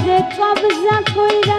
রুহুডারে কবজা কইরা